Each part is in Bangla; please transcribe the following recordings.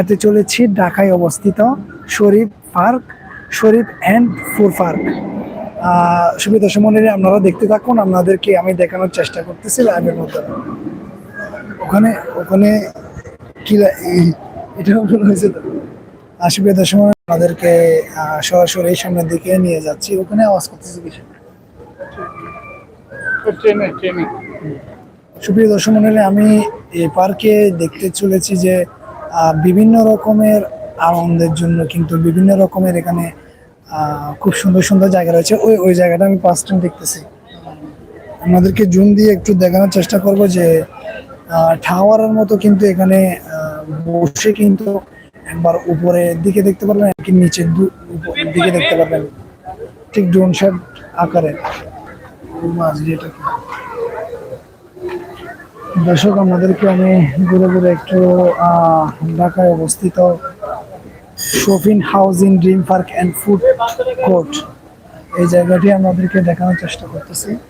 এতে চলেছি ঢাকায় অবস্থিত Sharif park Sharif and food park. সুবিধা সমন্বয়ে আপনারা দেখতে থাকুন আপনাদেরকে আমি দেখানোর চেষ্টা করতেছি লাইভের মাধ্যমে। ওখানে ওখানে কি এটা হয়েছে তো। সুবিধা সময় আপনাদেরকে সরাসরি সামনের দিকে নিয়ে যাচ্ছি। ওখানে আওয়াজ করতেছি কিছু সুপ্রিয় দর্শক মন্ডলী আমি এই পার্কে দেখতে চলেছি যে বিভিন্ন রকমের আনন্দের জন্য কিন্তু বিভিন্ন রকমের এখানে খুব সুন্দর সুন্দর জায়গা রয়েছে। ওই ওই জায়গাটা আমি ফার্স্ট টাইম দেখতেছি। আমাদেরকে জুম দিয়ে একটু দেখানোর চেষ্টা করব যে টাওয়ারের মতো কিন্তু এখানে বসে কিন্তু একবার উপরের দিকে দেখতে পারবেন কি নিচের দিকে দেখতে পারবেন। ঠিক ড্রোন শট আকারে। মাছ যেটা দর্শক আমাদেরকে আমি ঘুরে ঘুরে একটু ঢাকায় অবস্থিত shopping housing dream park and food court. এই জায়গাটি আমাদেরকে দেখানোর চেষ্টা করতেছি। আহ,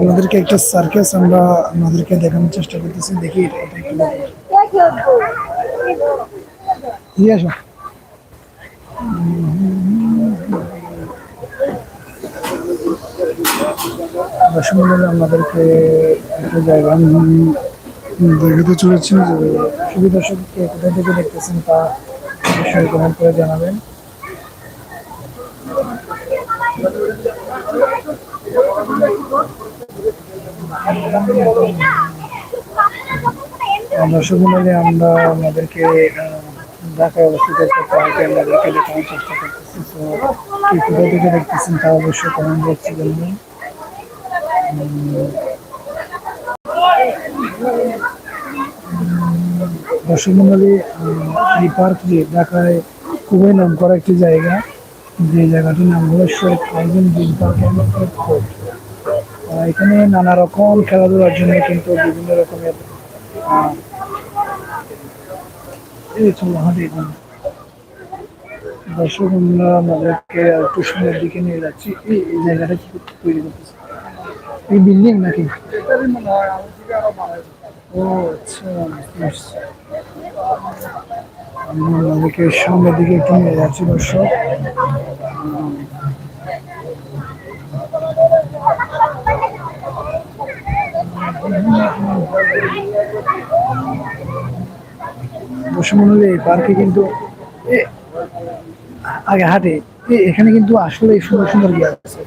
আমাদেরকে একটা সার্কেস আমরা আমাদেরকে দেখানোর চেষ্টা করতেছি। দেখি এটা এটা কি দিয়ে আসো। মন্ডলী আমাদেরকে একটা জায়গা দেখাতে চলেছেন যে শুধু দর্শককে কোথা থেকে দেখতেছেন তা অবশ্যই কমেন্ট করে জানাবেন। আহ, আমরা আমাদেরকে ঢাকায় অবস্থিত একটা পার্কে আমাদেরকে দেখানোর চেষ্টা করতেছি। তো থেকে দেখতেছেন তা অবশ্যই কমেন্ট বক্সে জানাবেন। দর্শক মন্ডলী এই পার্কটি ঢাকায় খুবই নাম করা একটি জায়গা। যে জায়গাটির নাম হলো শেখ পার্ক এখানে নানা রকম খেলাধুলার জন্য কিন্তু বিভিন্ন রকমের দর্শক আমরা আমাদেরকে একটু দিকে নিয়ে যাচ্ছি। এই জায়গাটা কি তৈরি করতেছে? এই বিল্ডিং নাকি? ও আচ্ছা আমাদেরকে সামনের দিকে একটু নিয়ে যাচ্ছি দর্শক। মন্ডলী এই পার্কে কিন্তু আগে হাটে। এখানে কিন্তু আসলে সুন্দর সুন্দর গিয়ে আছে।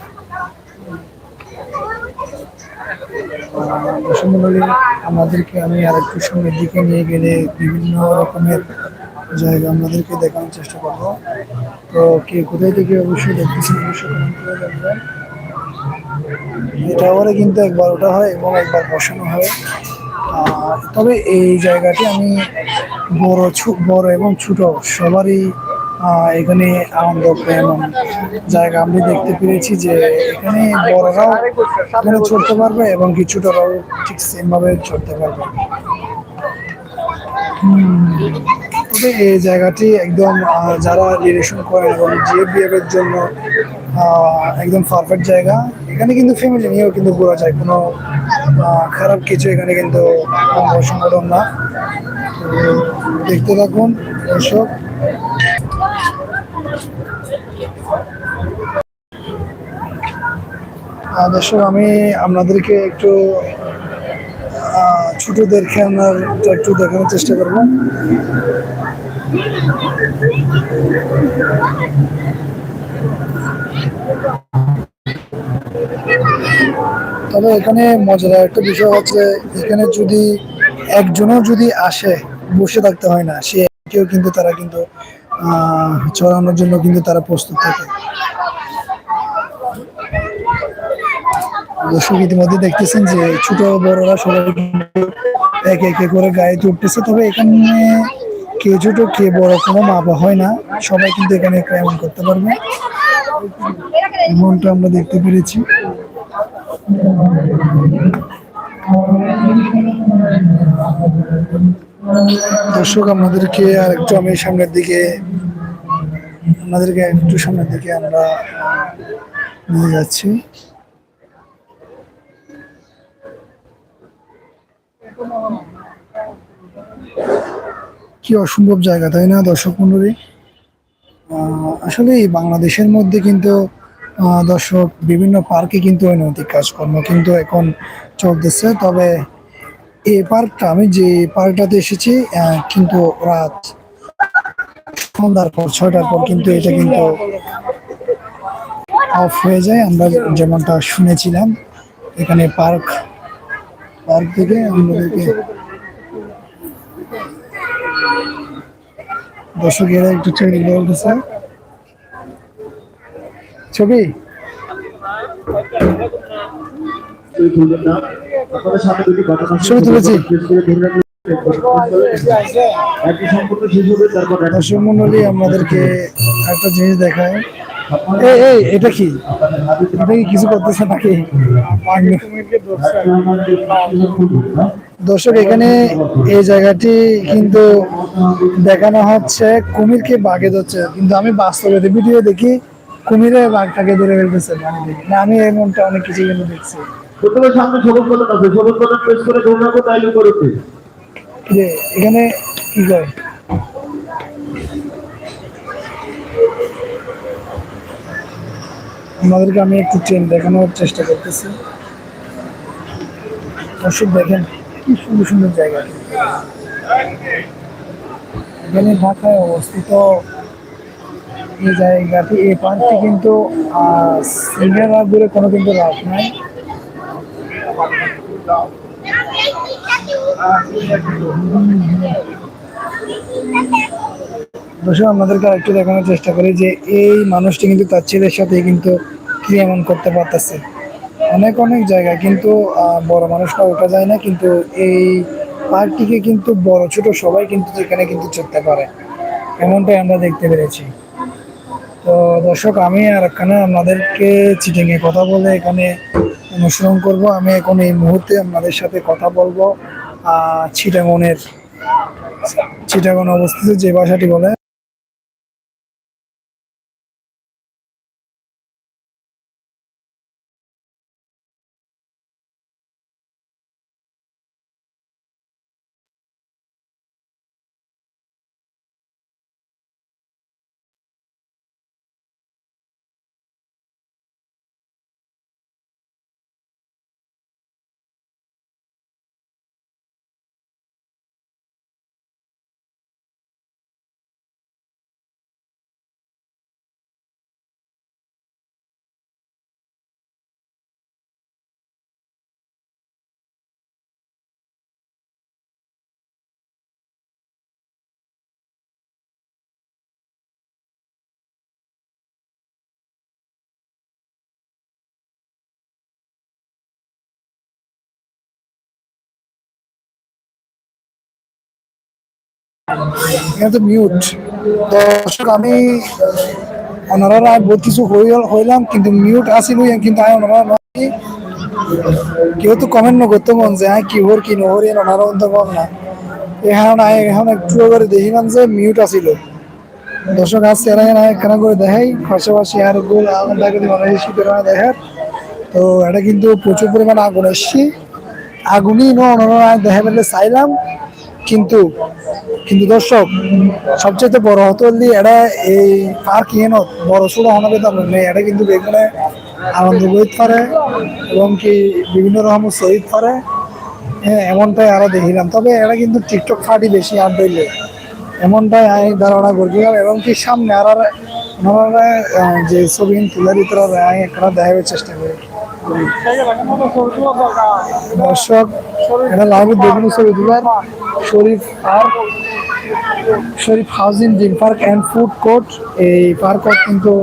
দর্শক মন্ডলী আমাদেরকে আমি আর একটু সামনের দিকে নিয়ে গেলে বিভিন্ন রকমের জায়গা আমাদেরকে দেখানোর চেষ্টা করব। তো কে কোথায় থেকে অবশ্যই দেখতেছেন অবশ্যই এটা ওরে কিন্তু একবার ওটা হয় এবং একবার বসানো হয়। তবে এই জায়গাটি আমি বড় বড় এবং ছোট, সবারই এখানে আনন্দ এবং জায়গা আমি দেখতে পেরেছি যে এখানে বড়রাও এখানে চড়তে পারবে এবং কি ছোটরাও ঠিক সেম ভাবে চড়তে পারবে। তবে এই জায়গাটি একদম যারা রিলেশন করেন এবং জিএ বিএফের জন্য একদম পারফেক্ট জায়গা, এখানে কিন্তু ফ্যামিলি নিয়েও কিন্তু ঘোরা যায়। কোনো খারাপ কিছু এখানে কিন্তু কোনো সংগঠন না। দেখতে থাকুন, দর্শক। দর্শক, আমি আপনাদেরকে একটু ছোটদের খেলনারটা একটু দেখানোর চেষ্টা করব। তবে এখানে মজার একটা বিষয় হচ্ছে, এখানে যদি একজনও যদি আসে, বসে থাকতে হয় না, সে কেউ কিন্তু তারা কিন্তু চড়ানোর জন্য কিন্তু তারা প্রস্তুত থাকে। দর্শক ইতিমধ্যে দেখতেছেন যে ছোট বড়রা সবাই একে একে করে গায়ে উঠতেছে তবে এখানে কে ছোট কে বড় কোনো মাপা হয় না। সবাই কিন্তু এখানে এমন করতে পারবে। এমনটা আমরা দেখতে পেরেছি। দর্শক আমাদেরকে আর একটু আমি সামনের দিকে আমাদেরকে একটু সামনের দিকে আমরা নিয়ে যাচ্ছি। কি অসম্ভব জায়গা, তাই না, দর্শক মন্ডলী আসলে বাংলাদেশের মধ্যে কিন্তু দর্শক বিভিন্ন পার্কে কিন্তু অনৈতিক কাজকর্ম কিন্তু এখন চলতেছে। তবে এই পার্কটা, আমি যে পার্কটাতে এসেছি কিন্তু রাত সন্ধ্যার পর, ছয়টার পর কিন্তু এটা কিন্তু অফ হয়ে যায়। আমরা যেমনটা শুনেছিলাম, এখানে পার্ক পার্ক থেকে আমাদেরকে দর্শকেরা একটু ছবি বলতেছে। ছবি? আমাদেরকে একটা জিনিস দেখায়। এই এটা কি? এটা কি কিছু করতেছে নাকি? দর্শক এখানে এই জায়গাটি কিন্তু দেখানো হচ্ছে কুমিরকে বাঘে ধরছে। কিন্তু আমি বাস্তবে ভিডিও দেখি কুমিরে বাঘটাকে ধরে ফেলতেছে আমি দেখি। না আমি এমনটা অনেক কিছু কিন্তু দেখছি। প্রথমে সামনে সবুজ বলন আছে। সবুজ বলন প্রেস করে ধরে রাখব তাইলে এখানে কি করে? আমাদেরকে আমি একটু ট্রেন দেখানোর চেষ্টা করতেছি। দর্শক, দেখেন কি সুন্দর সুন্দর জায়গা। এখানে ঢাকায় অবস্থিত এই জায়গাটি, এই পার্কটি কিন্তু সিঙ্গার কোনো কিন্তু লাভ নাই। দর্শক আমাদেরকে আরেকটু দেখানোর চেষ্টা করি যে এই মানুষটি কিন্তু তার ছেলের সাথে কিন্তু ক্রিয়ামন করতে পারতেছে। অনেক অনেক জায়গায় কিন্তু বড় মানুষরা ওঠা যায় না, কিন্তু এই পার্কটিকে কিন্তু বড়, ছোট সবাই কিন্তু এখানে কিন্তু চড়তে পারে। এমনটাই আমরা দেখতে পেরেছি। তো দর্শক, আমি আর এখানে আপনাদেরকে চিটিংয়ে কথা বলে এখানে অনুসরণ করব। আমি এখন এই মুহূর্তে আপনাদের সাথে কথা বলব চিটাগনের চিটাগন অবস্থিত যে ভাষাটি বলে। এখানে মিউট দর্শক, আমি ওনারা বহুত কিছু হইল- হইলাম, কিন্তু মিউট আসিল কিন্তু নয়। কেউ তো কমেন্ট ন মন যে হ্যাঁ কি হর, কি নহর ওনারা অন্ত কম না এখন এখন একটু করে দেখিলাম যে মিউট আসিল দর্শক আসছে এরা এরা একখানা করে দেখাই। পাশাপাশি আর গোল আগুন থাকে শীতের দেখার। তো এটা কিন্তু প্রচুর পরিমাণে আগুন এসছি। আগুনই ন ওনারা দেখা পেলে চাইলাম, কিন্তু কিন্তু দর্শক সবচেয়ে বড় হতলি এটা এই পার্ক ইয়েন বড় ছোট হনাবে তো নেই। এটা কিন্তু বেগুনে আনন্দ করতে পারে এবং কি বিভিন্ন রকম শহীদ পারে হ্যাঁ এমনটাই আরও দেখিলাম। তবে এরা কিন্তু টিকটক ফাটি বেশি আর দিলে এমনটাই আমি ধারণা করছিলাম এবং কি সামনে আর আর যে ছবি তুলে দিতে হবে আমি একটা দেখাবার চেষ্টা করি। দর্শক এটা লাইভে দেখুন ছবি তোলার Sharif park Sharif housing gym park and food court. এই পার্কত কিন্তু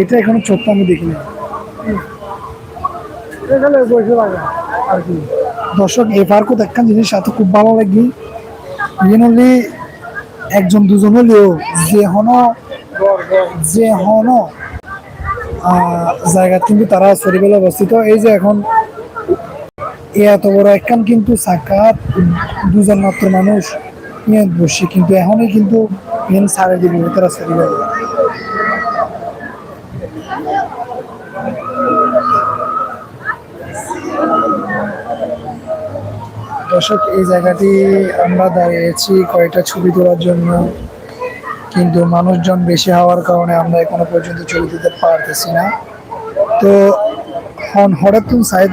এটা এখনও ছোট্ট, আমি আর কি দর্শক, এই পার্কও দেখান, জিনিস সাথে খুব ভালো লাগি। মেনলি একজন, দুজন হলেও যে হন যে হন জায়গা কিন্তু তারা সরিবেলে অবস্থিত। এই যে এখন এত বড় একখান কিন্তু সাক্ষাৎ, দুজন মাত্র মানুষ নিয়ে বসে, কিন্তু এখনই কিন্তু মেন সারে দিবি তারা সরিবেলে দর্শক, এই জায়গাটি আমরা দাঁড়িয়েছি কয়েকটা ছবি তোলার জন্য, কিন্তু মানুষজন বেশি হওয়ার কারণে আমরা এখনও পর্যন্ত ছবি তুলতে পারতেছি না। তো হন হঠাৎ তুমি সাইড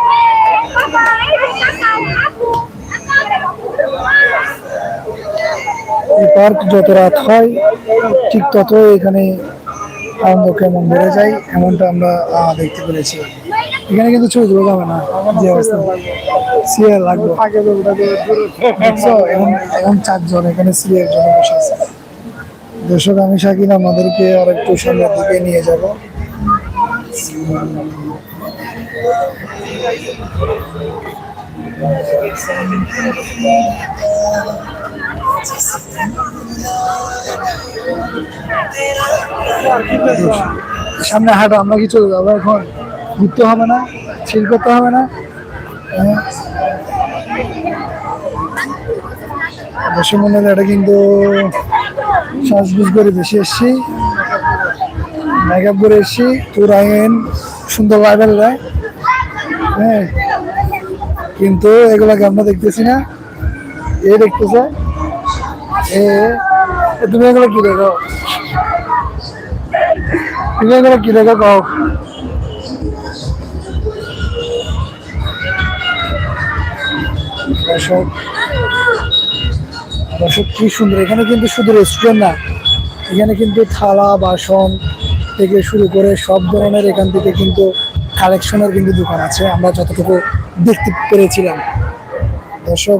এই পার্ক যত রাত হয়, ঠিক তত এখানে আনন্দ কেমন বেড়ে যায়, এমনটা আমরা দেখতে পেরেছি। এখানে কিন্তু ছবি তুলে যাবে না, যে অবস্থা। সিরিয়াল লাগবে। এখন এখন চারজন, এখানে সিরিয়াল জন্য বসে আছে। দর্শক, আমি শাকিল আমাদেরকে আর একটু সামনের দিকে নিয়ে যাব। সামনে হাঁটো, আমরা কি চলে যাব? এখন ঘুরতে হবে না ছিল করতে হবে না। হ্যাঁ। দর্শক মন্ডলী এটা কিন্তু সাজগুজ করে বেশি এসছি। মেকআপ করে এসছি। তোর আইন সুন্দর লাইভেল দেয়। হ্যাঁ। কিন্তু এগুলাকে আমরা দেখতেছি না। এ দেখতেছে। তুমি এগুলো কি দেখো? তুমি এগুলো কি দেখো কও? দর্শক দর্শক, কি সুন্দর। এখানে কিন্তু শুধু রেস্টুরেন্ট না, এখানে কিন্তু থালা, বাসন থেকে শুরু করে সব ধরনের এখান থেকে কিন্তু কালেকশনের কিন্তু দোকান আছে। আমরা যতটুকু দেখতে পেরেছিলাম। দর্শক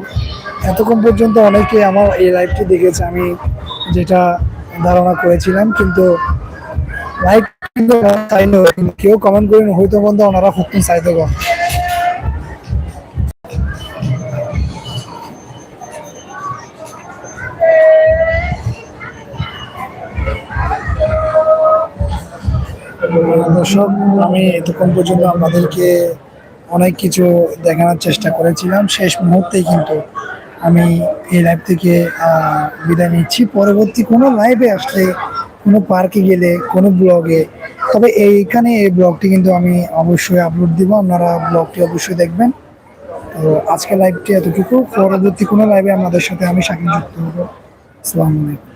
এতক্ষণ পর্যন্ত অনেকে আমার এই লাইভটি দেখেছে, আমি যেটা ধারণা করেছিলাম, কিন্তু লাইভ কিন্তু কেউ কমেন্ট করেন, হয়তো বন্ধু ওনারা হুকুম চাইতে কম দর্শক, আমি এতক্ষণ পর্যন্ত আমাদেরকে অনেক কিছু দেখানোর চেষ্টা করেছিলাম। শেষ মুহূর্তেই কিন্তু আমি এই লাইভ থেকে বিদায় নিচ্ছি। পরবর্তী কোনো লাইভে আসলে, কোনো পার্কে গেলে, কোনো ব্লগে তবে এইখানে এই ব্লগটি কিন্তু আমি অবশ্যই আপলোড দিব। আপনারা ব্লগটি অবশ্যই দেখবেন। তো আজকে লাইভটি এতটুকু। পরবর্তী কোনো লাইভে আমাদের সাথে আমি সাকিব যুক্ত হব। আসসালামু আলাইকুম।